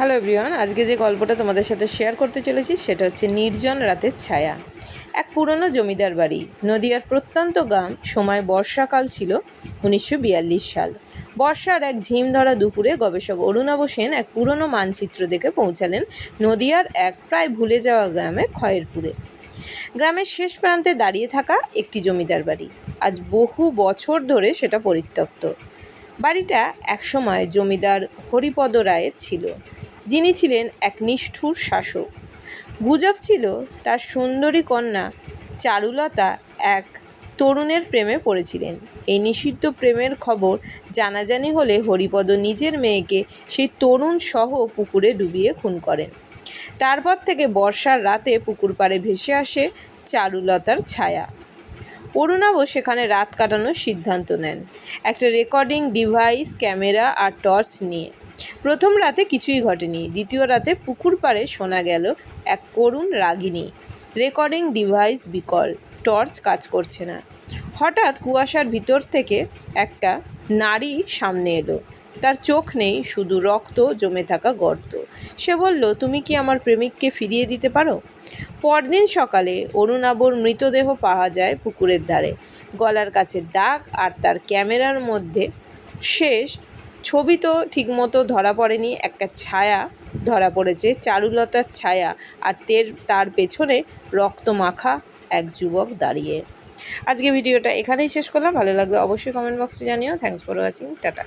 Hello everyone আজকে যে গল্পটা তোমাদের সাথে শেয়ার করতে চলেছি, সেটা হচ্ছে নির্জন রাতের ছায়া। এক পুরনো জমিদার বাড়ি, নদিয়ার প্রত্যন্ত গ্রাম, সময় বর্ষাকাল ছিল উনিশশো বিয়াল্লিশ সাল। বর্ষার এক ঝিম ধরা দুপুরে গবেষক অরুণাব সেন এক পুরনো মানচিত্র দেখে পৌঁছালেন নদিয়ার এক প্রায় ভুলে যাওয়া গ্রামে, খয়েরপুরে। গ্রামের শেষ প্রান্তে দাঁড়িয়ে থাকা একটি জমিদার বাড়ি। আজ বহু বছর ধরে সেটা পরিত্যক্ত। বাড়িটা একসময় জমিদার হরিপদ রায়ের ছিল। যিনি ছিলেন এক নিষ্ঠুর শাসক। গুজব ছিল তার সুন্দরী কন্যা চারুলতা এক তরুণের প্রেমে পড়েছিলেন। এই নিষিদ্ধ প্রেমের খবর জানাজানি হলে হরিপদ নিজের মেয়েকে সেই তরুণ সহ পুকুরে ডুবিয়ে খুন করেন। তারপর থেকে বর্ষার রাতে পুকুর পাড়ে ভেসে আসে চারুলতার ছায়া। অরুণাব সেখানে রাত কাটানোর সিদ্ধান্ত নেন। একটা রেকর্ডিং ডিভাইস, ক্যামেরা আর টর্চ নিয়ে। প্রথম রাতে কিছুই ঘটেনি। দ্বিতীয় রাতে পুকুর পাড়ে শোনা গেল এক করুণ রাগিনী। রেকর্ডিং ডিভাইস বিকল টর্চ কাজ করছে না। হঠাৎ কুয়াশার ভিতর থেকে একটা নারী সামনে এলো। তার চোখ নেই, শুধু রক্ত জমে থাকা গর্ত। সে বলল, তুমি কি আমার প্রেমিককে ফিরিয়ে দিতে পারো? পরদিন সকালে অরুণাবর মৃতদেহ পাওয়া যায় পুকুরের ধারে। গলার কাছে দাগ আর তার ক্যামেরার মধ্যে শেষ ছবি তো ঠিকমতো ধরা পড়েনি, একটা ছায়া ধরা পড়েছে, চারুলতার ছায়া আর তের, তার পেছনে রক্ত মাখা এক যুবক দাঁড়িয়ে। আজকে ভিডিওটা এখানেই শেষ করলাম, ভালো লাগলে অবশ্যই কমেন্ট বক্সে জানিও। Thanks for watching tata.